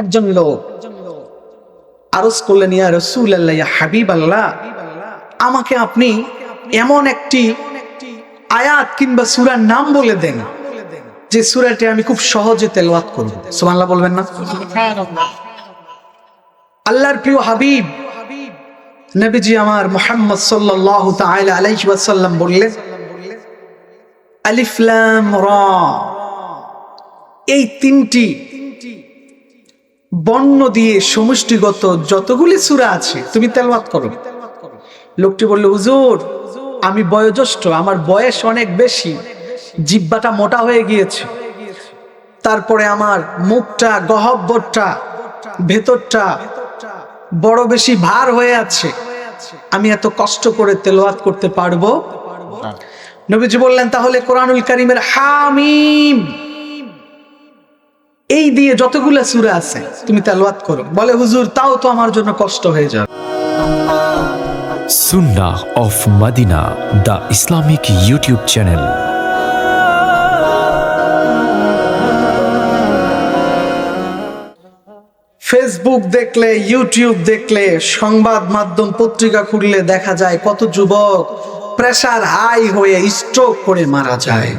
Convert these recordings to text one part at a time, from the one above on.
একজন লোক আরজ করলেন, ইয়া রসুল আল্লাহ হাবিব আল্লাহ আমাকে আপনি এমন একটি আয়াত কিংবা সুরার নাম বলে দেন, যে সুরাটি আমি খুব সহজে তেলওয়াত করব। সুবহানাল্লাহ বলবেন না? আল্লাহর প্রিয় হাবিব, নবীজি আমার মোহাম্মদ সাল্লাল্লাহু তাআলা আলাইহি ওয়াসাল্লাম বললেন, আলিফ লাম রা। এই তিনটি বর্ণ দিয়ে সমষ্টিগত যতগুলি সূরা আছে তুমি তেলাওয়াত করো। লোকটি বলল হুজুর আমি বয়োজ্যেষ্ঠ আমার বয়স অনেক বেশি জিব্বাটা মোটা হয়ে গিয়েছে। তারপরে আমার মুখটা গহব্বরটা ভেতরটা বড় বেশি ভার হয়ে আছে। আমি এত কষ্ট করে তেলাওয়াত করতে পারব? নবীজি বললেন তাহলে কোরআনুল কারিমের হামিম এই দিয়ে যতগুলা সূরা আছে তুমি তেলাওয়াত করো। বলে হুজুর তাও তো আমার জন্য কষ্ট হয়ে যাবে Sunnah of Madina, the Islamic YouTube channel. Facebook দেখলে ইউটিউব দেখলে সংবাদ মাধ্যম পত্রিকা খুললে দেখা যায় কত যুবক প্রেসার হাই হয়ে স্ট্রোক করে মারা যায়।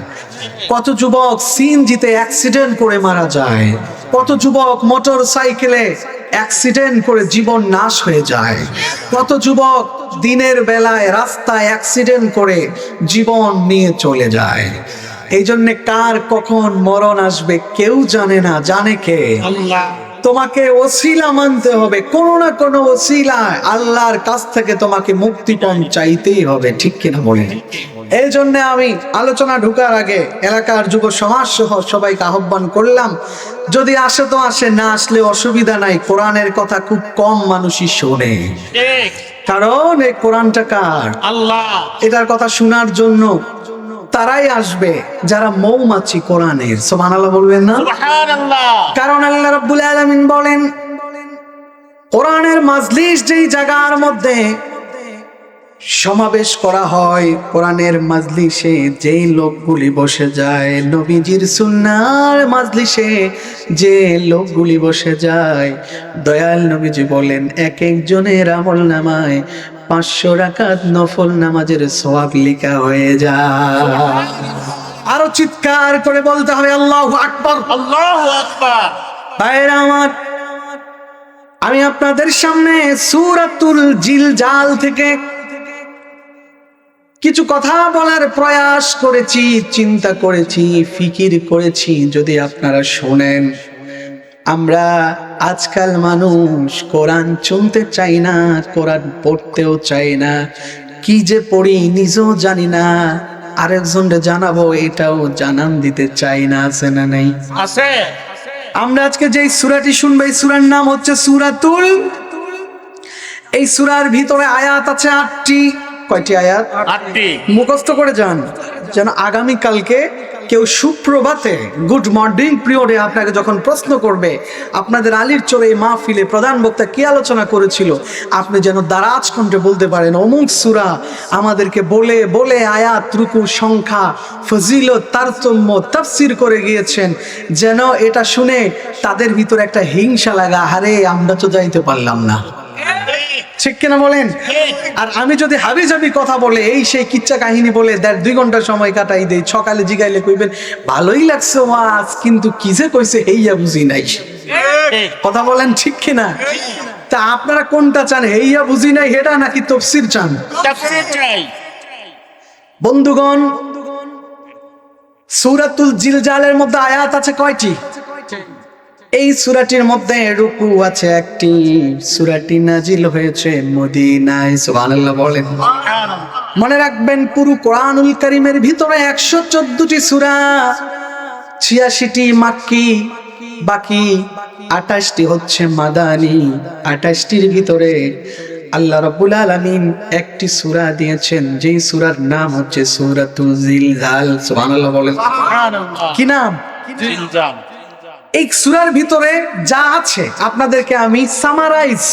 কত যুবক সিএনজিতে অ্যাক্সিডেন্ট করে মারা যায়? কত যুবক মোটর সাইকেলে অ্যাক্সিডেন্ট করে জীবন নাশ হয়ে যায়? কত যুবক দিনের বেলায় রাস্তায় অ্যাক্সিডেন্ট করে জীবন নিয়ে চলে যায়? এই জন্যে কার কখন মরণ আসবে কেউ জানে না। জানে কে? তোমাকে ওসিলা মানতে হবে। কোনো না কোনো ওসিলায় আল্লাহর কাছ থেকে তোমাকে মুক্তিপণ চাইতেই হবে। ঠিক কিনা বলে এই জন্য আমি আলোচনা ঢুকার আগে এলাকার যুব সমাজ সহ সবাইকে আহ্বান করলাম যদি আসে তো আসে না আসলে অসুবিধা নাই। কোরআনের কথা খুব কম মানুষই শোনে। কারণ এই কোরআনটা কার? আল্লাহ। এটার কথা শোনার জন্য তারাই আসবে যারা মৌমাছি কোরআনের। সোমানাল্লাহ বলবেন না? কারণ আল্লাহ রাব্বুল আলামিন বলেন কোরআনের মাজলিস যেই জায়গার মধ্যে সমাবেশ করা হয় কোরআনের মাজলিসে যেই লোকগুলি বসে যায় নবীজির সুন্নার মাজলিসে যে লোকগুলি বসে যায়। দয়াল নবীজি বলেন এক একজনের আমল নামায় পাঁচশো রাকাত নফল নামাজের সোয়াব লিখা হয়ে যায়। আরও চিৎকার করে বলতে হবে আল্লাহ আকবর। আল্লাহু আকবার। ভাইরা আমার আমি আপনাদের সামনে সুরাতুল জিল জাল থেকে কিছু কথা বলার প্রয়াস করেছি চিন্তা করেছি ফিকির করেছি যদি আপনারা শোনেন। আমরা আজকাল মানুষ কোরআন চলতে চাই না কোরআন পড়তেও চাই না। কি যে পড়ি নিজেও জানি না আরেকজনকে জানাব এটাও জানান দিতে চাই না আছে না নেই? আছে। আমরা আজকে যে সুরাটি শুনব এই সুরার নাম হচ্ছে সুরাতুল এই সুরার ভিতরে আয়াত আছে আটটি। কয়টি আয়াত? আটটি। মুখস্থ করে যান যেন আগামী কালকে কেউ সুপ্রভাতে গুড মর্নিং পিরিয়ডে আপনাকে যখন প্রশ্ন করবে আপনাদের আলীর চোরে এই মাহফিলে প্রধান বক্তা কি আলোচনা করেছিল? আপনি যেন দারাজ কণ্ঠে বলতে পারেন অমুক সুরা আমাদেরকে বলে বলে আয়াত রুকু সংখ্যা ফজিলত তারতম্য তাফসির করে গিয়েছেন যেন এটা শুনে তাদের ভিতরে একটা হিংসা লাগা হারে আমরা তো যাইতে পারলাম না। ঠিক কিনা বলেন? আর আমি যদি হাবি জাবি কথা বলে এই সেই কিচ্ছা কাহিনী বলে দেড় দুই ঘণ্টা সময় কাটাই দেই সকালে জিগাইলে কইবেন ভালোই লাগছে ওয়াজ কিন্তু কি যে কইছে হেইয়া বুঝি নাই। কথা বলেন ঠিক কিনা? তা আপনারা কোনটা চান হেইয়া বুঝি নাই হেটা নাকি তফসির চান? বন্ধুগণ সূরাতুল জিলজালের মধ্যে আয়াত আছে কয়টি? এই সূরাটির মধ্যে রুকু আছে একটি। সুরাটি নাজিল হয়েছে মদিনায় সুবহানাল্লাহ বলেন। মনে রাখবেন পুরো কোরআনুল কারীমের ভিতরে একশো চোদ্দটি সূরা ছিয়াশিটি মাক্কি বাকি আঠাশটি হচ্ছে মাদানি। আঠাশটির ভিতরে আল্লাহ রবুল আলামিন একটি সূরা দিয়েছেন যেই সূরার নাম হচ্ছে সূরাতুল জিলজাল সুবহানাল্লাহ বলেন। কি নাম? জিলজাম এই সুরার ভিতরে যা আছে আপনাদেরকে আমি সামারাইজ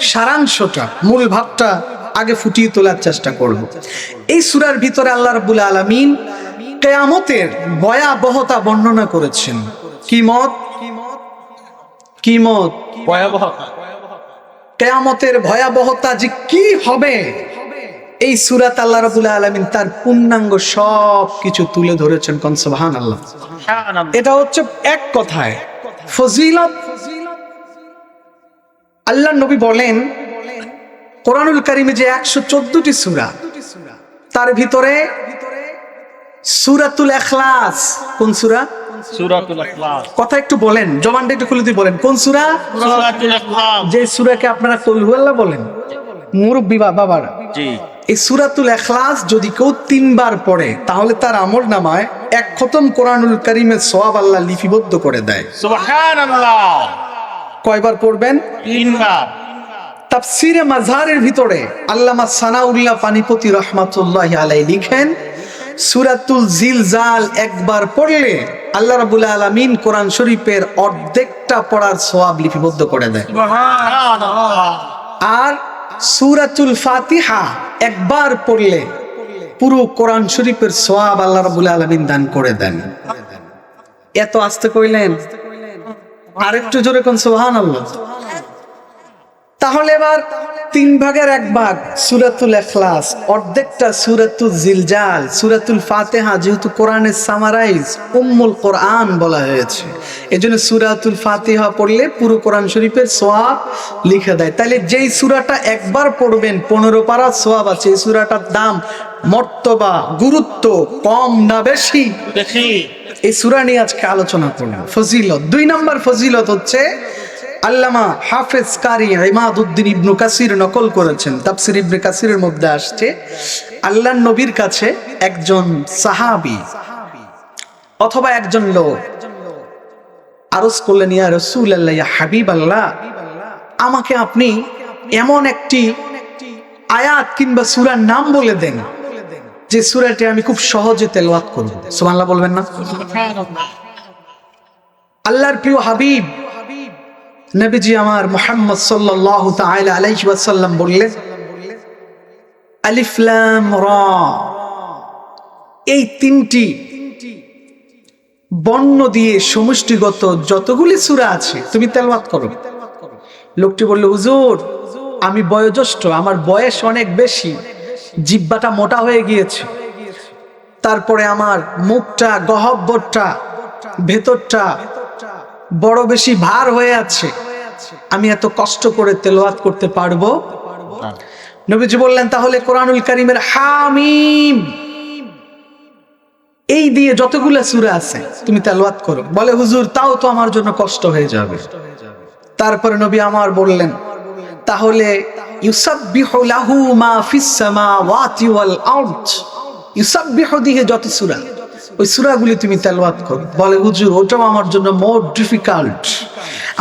সারাংশটা মূল ভাবটা আগে ফুটিয়ে তোলার চেষ্টা করব। এই সুরার ভিতরে আল্লাহ রাব্বুল আলামিন কেয়ামতের ভয়াবহতা বর্ণনা করেছেন। কি মত? কিমত ভয়াবহতা। কেয়ামতের ভয়াবহতা যে কি হবে এই সুরাত আল্লাহ রাবুল আলমিন তার পূর্ণাঙ্গ সব কিছু তুলে ধরেছেন কনসবাহান আল্লাহ এটা হচ্ছে এক কথায়। ফজিলত আল্লাহ নবী বলেন কোরআনুল কারিমে যে একশো চোদ্দটি সুরা তার ভিতরে সুরাতুল এখলাস কোন সুরা? কথা একটু বলেন জবানটা একটু খুলে দিয়ে বলেন কোন সুরা? যে সুরাকে আপনারা কলহুয়াল্লাহ বলেন মুরব্বী বাবারা। জি। এই সুরাতুল এখলাস যদি কেউ তিনবার পড়ে তাহলে তার আমল নামায় এক খতম কোরআনুল কারিমের সোয়াব আল্লাহ লিপিবদ্ধ করে দেয়। কয়বার পড়বেন? তিনবার। তাফসিরে মাঝারের ভিতরে আল্লামা সানাউল্লাহ পানিপতি রহমাতুল্লাহ আলাই লিখেন সুরাতুল জিলজাল একবার পড়লে আল্লাহ রাবুল আলামিন কোরআন শরীফের অর্ধেকটা পড়ার সোয়াব লিপিবদ্ধ করে দেয়। আর সুরাতুল ফাতিহা একবার পড়লে পুরো কোরআন শরীফের সোয়াব আল্লাহ রাবুল আলমিন দান করে দেন। এত আস্তে কইলেন? আরেকটু জোরে কোন সোহান আল্লাহ তাহলে এবার তিন ভাগের এক ভাগ সুরাতুল এখলাস অর্ধেকটা সুরাতুল জিলজাল সুরাতুল ফাতেহা যেহেতু কোরআনের সামারাইজ উম্মুল কোরআন বলা হয়েছে। এই জন্য সুরাতুল ফাতেহা পড়লে পুরো কোরআন শরীফের সোয়াব লিখে দেয়। তাহলে যেই সুরাটা একবার পড়বেন পনেরো পারা সোয়াব আছে এই সুরাটার দাম মর্তবা গুরুত্ব কম না বেশি। এই সুরা নিয়ে আজকে আলোচনা করলাম। ফজিলত দুই নম্বর ফজিলত হচ্ছে আল্লামা হাফেজ কারি ইমাদউদ্দিন ইবনু কাসির নকল করেছেন। তাফসির ইবনে কাসিরের মধ্যে আসছে আল্লাহর নবীর কাছে একজন সাহাবি অথবা একজন লোক আরজ করলেন ইয়া রসুল আল্লাহ ইয়া হাবিব আল্লাহ আমাকে আপনি এমন একটি আয়াত কিংবা সুরার নাম বলে দেন যে সুরাটি আমি খুব সহজে তেলাওয়াত করব। সুবহানাল্লাহ বলবেন না? আল্লাহর প্রিয় হাবিব নবীজি আমার মোহাম্মদ সাল্লাল্লাহু তাআলা আলাইহি ওয়াসাল্লাম বললেন, আলিফ লাম রা। এই তিনটি বর্ণ দিয়ে সমষ্টিগত যতগুলি সূরা আছে, তুমি তেলাওয়াত করো। লোকটি বলল, হুজুর, আমি বয়োজ্যেষ্ঠ, আমার বয়স অনেক বেশি, জিব্বাটা মোটা হয়ে গিয়েছে। তারপরে আমার মুখটা গহব্বরটা ভেতরটা বড় বেশি ভার হয়ে আছে। আমি এত কষ্ট করে তেলাওয়াত করতে পারব? নবীজি বললেন, তাহলে কোরআনুল কারিমের হামিম। এই দিয়ে যতগুলো সূরা আছে, তুমি তেলাওয়াত করো। বলে, হুজুর, তাও তো আমার জন্য কষ্ট হয়ে যাবে। তারপরে নবী আমার বললেন, তাহলে ইউসাব্বিহু লাহু মা ফিস সামাওয়াতি ওয়াল আরদ। ইউসাব্বিহু দিয়ে যত সূরা। ওই সূরাগুলি তুমি তেলাওয়াত করো। বলে হুজুর ওটাও আমার জন্য মোর ডিফিকাল্ট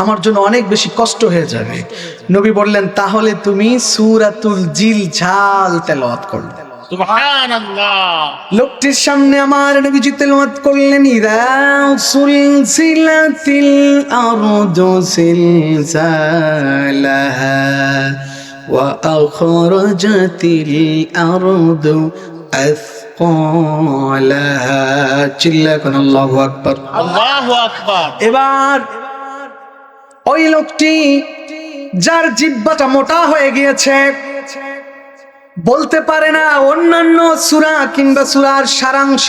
আমার জন্য অনেক বেশি কষ্ট হয়ে যাবে। নবী বললেন তাহলে তুমি সূরাতুল জিল ঝাল তেলাওয়াত করো। সুবহানাল্লাহ। লোকটির সামনে আমার নবীজি তেলাওয়াত করলেন ইদা সুলসিলাতিল আরদু সিলসালাহা ওয়া আখরাজাতিল আরদু আথকালাহা চিল্লা কোন আল্লাহু আকবার আল্লাহু আকবার। এবার ওই লোকটি যার জিব্বাটা মোটা হয়ে গিয়েছে বলতে পারে না অন্যান্য সুরা কিংবা সুরার সারাংশ।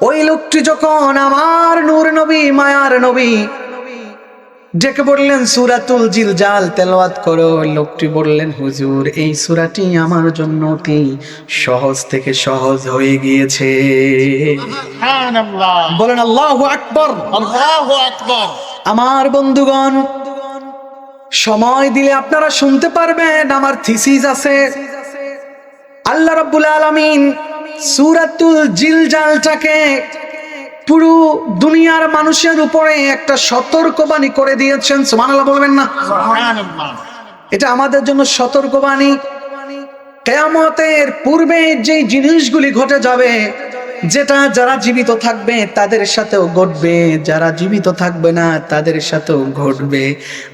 ওই লোকটি যখন আমার নূর নবী মায়ার নবী ডেকে বললেন সুরাতুল জিলজাল তেলাওয়াত করো। লোকটি বললেন হুজুর এই সুরাটি আমার জন্য অতি সহজ থেকে সহজ হয়ে গিয়েছে। বলেন আল্লাহু আকবার। আল্লাহু আকবার। আমার বন্ধুগণ সময় দিলে আপনারা শুনতে পারবেন আমার থিসিস আছে। আল্লাহ রাব্বুল আলামিন সূরাতুল জিলজালটাকে পুরো দুনিয়ার মানুষের উপরে একটা সতর্কবাণী করে দিয়েছেন। সুবহানাল্লাহ বলবেন না? এটা আমাদের জন্য সতর্কবাণী। কেয়ামতের পূর্বে যে জিনিসগুলি ঘটে যাবে যেটা যারা জীবিত থাকবে তাদের সাথেও ঘটবে। যারা জীবিত থাকবে না তাদের সাথেও ঘটবে।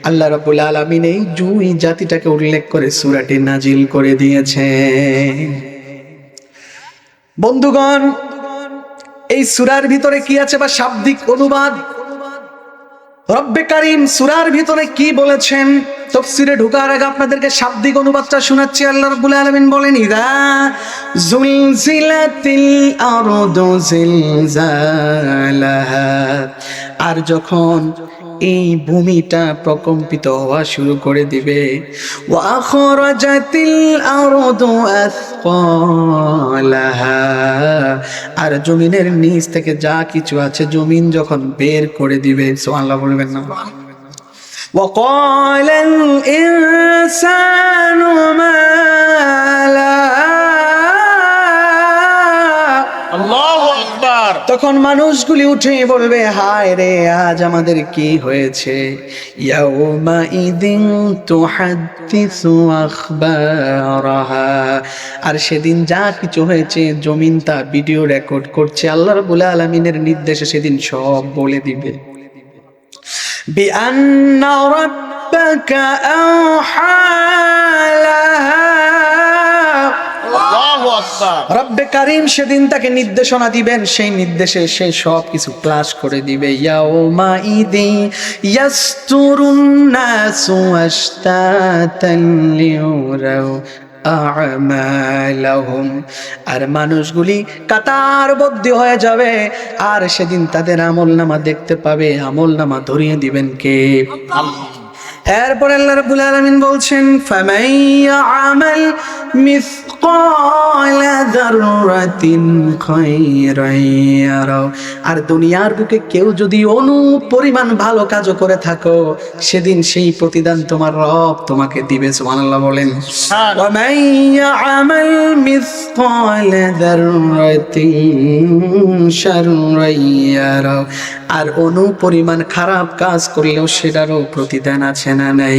আল্লাহ রাব্বুল আলামিন এই দুই জাতিটাকে উল্লেখ করে সূরাটি নাজিল করে দিয়েছে বন্ধুগণ এই সুরার ভিতরে কি আছে বা শাব্দিক অনুবাদ? রব্বে কারিম সুরার ভিতরে কি বলেছেন? তফসিরে ঢুকার আগে আপনাদেরকে শাব্দিক অনুবাদটা শোনাচ্ছি, আল্লাহ রাব্বুল আলামিন বলেন, ইদা জুলজিলাতিল আরদু জিলজালাহা। আর যখন এই ভূমিটা প্রকম্পিত হওয়া শুরু করে দিবে ওয়াখরাজাতিল আরদু আথকালাহা আর জমিনের নিচ থেকে যা কিছু আছে জমিন যখন বের করে দিবে সুবহানাল্লাহ বলবেন না وقال الإنسان ما لها তখন মানুষগুলি উঠে বলবে, হায় রে, আজ আমাদের কি হয়েছে? আর সেদিন যা কিছু হয়েছে, জমিন তা ভিডিও রেকর্ড করছে, আল্লাহ রাব্বুল আলামিনের নির্দেশে সেদিন সব বলে দিবে। বিআ রাব্বাকা আওহা রব্বে কারিম সেদিন তাকে নির্দেশনা দিবেন সেই নির্দেশে সে সব কিছু ক্লাস করে দিবে। ইয়াউমা ইদি ইয়াস্তুরুন নাসু আশতাতান লিউরাউ আ'মালাহুম। আর মানুষগুলি কাতারবদ্ধ হয়ে যাবে আর সেদিন তাদের আমল নামা দেখতে পাবে আমল নামা ধরিয়ে দিবেন কে? এরপর আল্লাহ রাব্বুল আলামিন বলছেন ফামাই ইয়ামাল মিসকাল দারুরাতিন খৈরাইয়ারাও। আর দুনিয়ার বুকে কেউ যদি অনু পরিমাণ ভালো কাজও করে থাকো সেদিন সেই প্রতিদান তোমার রব তোমাকে দিবে সুবহানাল্লাহ বলেন। হ্যাঁ। ওয়ামান ইয়ামাল মিসকাল দাররাতিন শাররাইয়ারাও। আর অনু পরিমাণ খারাপ কাজ করলেও সেটারও প্রতিদান আছে না নাই?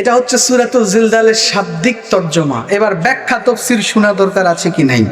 এটা হচ্ছে সুরাতুল জিলদালের শাব্দিক তর্জমা। এবার ব্যাখ্যা তফসির শোনা দরকার আছে কি নাই?